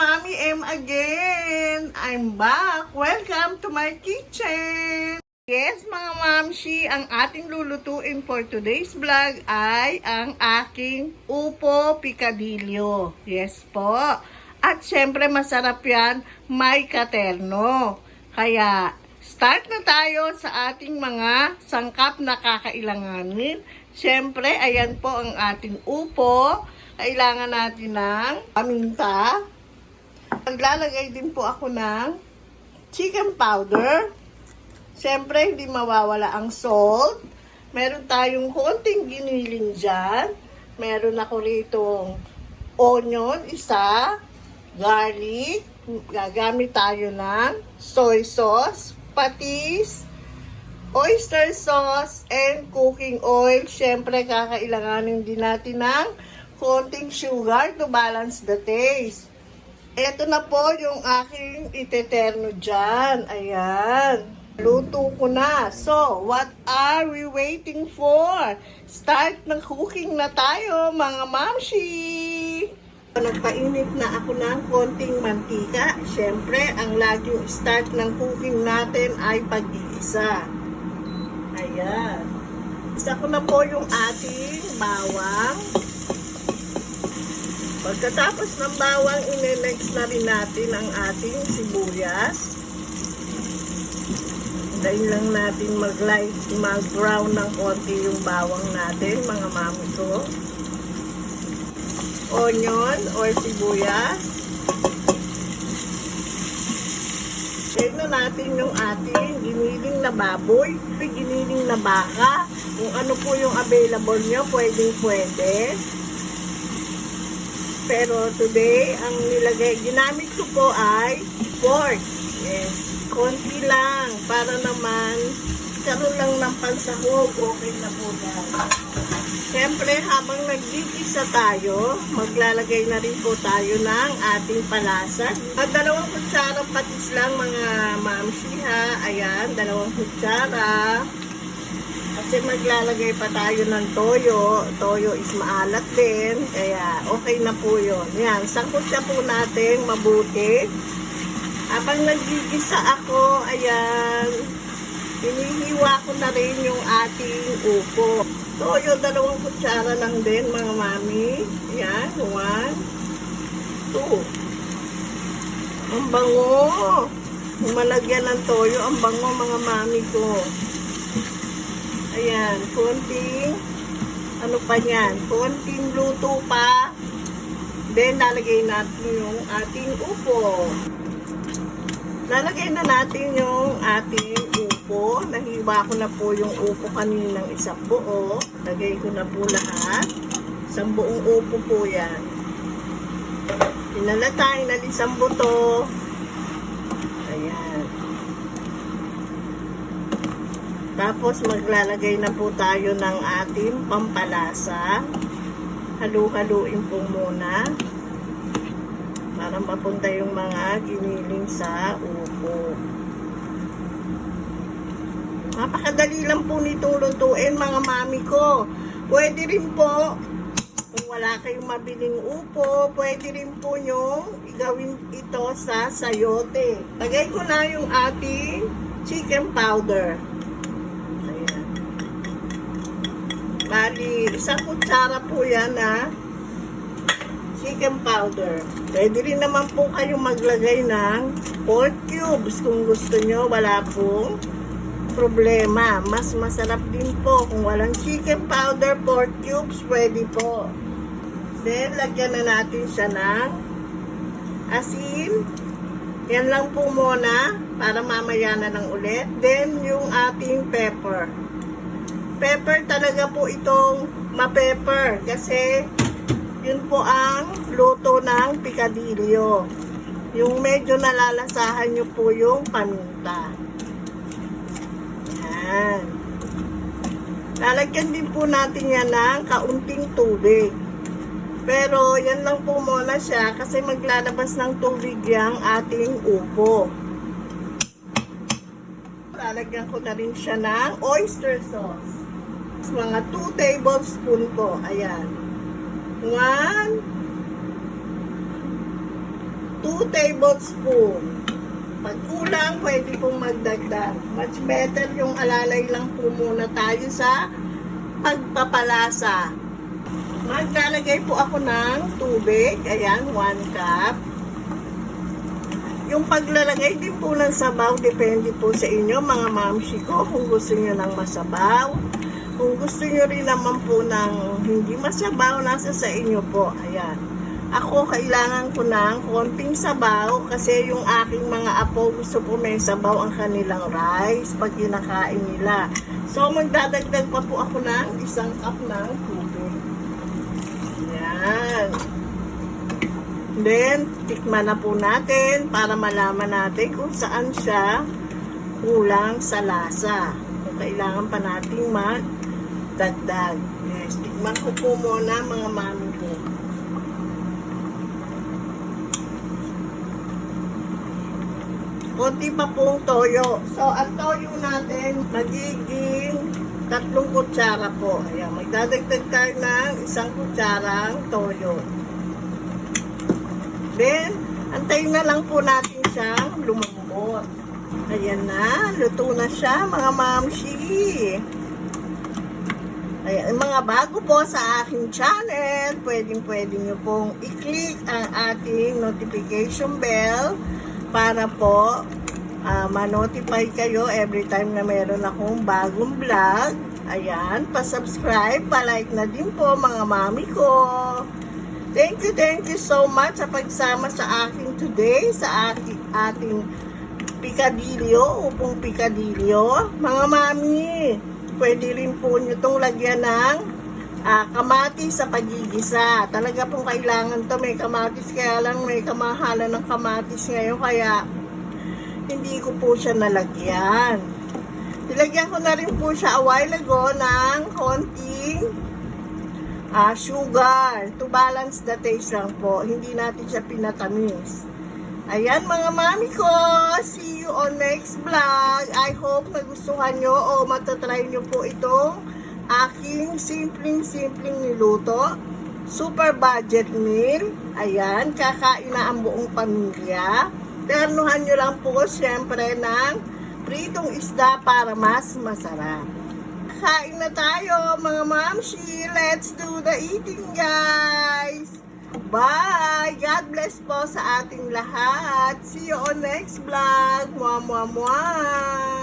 Mommy M again. I'm back. Welcome to my kitchen. Yes, mga mamshi, ang ating lulutuin for today's vlog ay ang aking upo picadillo. Yes po. At syempre masarap yan, may katerno. Kaya start na tayo sa ating mga sangkap na kakailanganin. Syempre, ayan po ang ating upo. Kailangan natin ng paminta. Maglalagay din po ako ng chicken powder. Siyempre, hindi mawawala ang salt. Meron tayong konting giniling dyan. Meron ako rito onion, isa, garlic. Gagamit tayo ng soy sauce, patis, oyster sauce, and cooking oil. Siyempre, kakailanganin din natin ng konting sugar to balance the taste. Ito na po yung aking iteterno dyan. Ayan. Luto ko na. So, what are we waiting for? Start ng cooking na tayo, mga mamshi! Nagpainit na ako ng konting mantika. Siyempre, ang laging start ng cooking natin ay pag-iisa. Ayan. Isa ko na po yung ating bawang. Pagkatapos ng bawang, ine-next na rin natin ang ating sibuyas. Dahil lang natin mag-light, mag-brown ng konti yung bawang natin, mga mami ko. Onion or sibuyas. Tignan natin yung ating giniling na baboy, giniling na baka. Kung ano po yung available nyo, pwedeng pwede. Pero today, ang nilagay, ginamit ko po ay pork. Yes. Konti lang, para naman, karoon lang ng pansahog, okay na po yan. Siyempre, habang nagigisa tayo, maglalagay na rin po tayo ng ating palasa. At dalawang kutsara patis lang mga mamsi ha. Ayan, dalawang kutsara. Kasi maglalagay pa tayo ng toyo. Toyo is maalat din. Kaya okay na po yun. Yan, sangkot siya po natin mabuti. Habang nagigisa ako, ayan, hinihiwa ko na rin yung ating upo. Toyo, dalawang kutsara lang din, mga mami. Yan, one, two. Ang bango. Malagyan ng toyo, ang bango, mga mami ko. Ayan, konting, ano pa yan, konting luto pa. Then, lalagay natin yung ating upo. Lalagay na natin yung ating upo. Nahiwa ko na po yung upo kaninang isang buo. Lagay ko na po lahat. Isang buong upo po yan. Pinalatay na isang buto. Ayan. Tapos maglalagay na po tayo ng ating pampalasa. Halu-haluin po muna. Para mapunta yung mga giniling sa upo. Napakadali lang po nito lutuin mga mami ko. Pwede rin po, kung wala kayong mabiling upo, pwede rin po nyo gawin ito sa sayote. Lagay ko na yung ating chicken powder. Ayan. Bali, isang kutsara po yan ha chicken powder. Pwede rin naman po kayong maglagay ng pork cubes kung gusto nyo. Wala pong problema. Mas masarap din po kung walang chicken powder, pork cubes, pwede po. Then, lagyan na natin siya ng asin. Yan lang po muna para mamaya na lang ulit. Then, yung ating pepper. Pepper talaga po itong ma-pepper kasi yun po ang luto ng picadillo. Yung medyo nalalasahan nyo po yung paminta. Yan. Lalagyan din po natin yan ng kaunting tubig. Pero yan lang po muna siya kasi maglalabas ng tubig yung ating upo. Lalagyan ko na rin siya ng oyster sauce. Mga 2 tablespoon po. Ayan. One, 2 tablespoon. Pag kulang, pwede pong magdagdag. Much better yung alalay lang po muna tayo sa pagpapalasa. Maglalagay po ako ng tubig. Ayan, 1 cup. Yung paglalagay din po ng sabaw, depende po sa inyo, mga mamshi ko, kung gusto nyo ng masabaw. Gusto nyo rin naman po ng hindi masabaw, nasa sa inyo po. Ayan. Ako, kailangan ko ng konting sabaw kasi yung aking mga apo gusto po may sabaw ang kanilang rice pag kinakain nila. So, magdadagdag pa po ako ng isang cup ng tubig. Ayan. Then, tikman na po natin para malaman natin kung saan siya kulang sa lasa. Kung kailangan pa nating magdagdag. Yes, tikman ko po muna mga mami ko. Konti pa pong toyo. So, ang toyo natin magiging tatlong kutsara po. Ayan, magdadagdag tayo ng isang kutsarang toyo. Then, antayin na lang po natin siyang lumambot. Ayan na, luto na siya mga mamshi. Ayan, mga bago po sa aking channel, pwedeng pwede nyo pong i-click ang ating notification bell para po ah, ma-notify kayo every time na meron akong bagong vlog. Ayan, pa-subscribe, pa-like na din po mga mami ko. Thank you, thank you so much sa pagsama sa akin today, sa ating, ating pikadilyo, upong pikadilyo. Mga mami, pwede rin po nyo itong lagyan ng ah, kamatis sa pagigisa. Talaga pong kailangan to may kamatis, kaya lang may kamahalan ng kamatis ngayon, kaya hindi ko po siya nalagyan. Nilagyan ko na rin po siya a while ago ng konting ah, sugar to balance the taste lang po. Hindi natin siya pinatamis. Ayan mga mami ko, see you on next vlog. I hope nagustuhan nyo o matatry nyo po itong aking simpleng-simpleng niluto. Super budget meal. Ayan, kakain na ang buong pamilya. Ternuhan nyo lang po siyempre ng pritong isda para mas masarap. Kain na tayo mga mamshi. Let's do the eating guys. Bye! God bless po sa ating lahat. See you on next vlog. Mwah, mwah, mwah.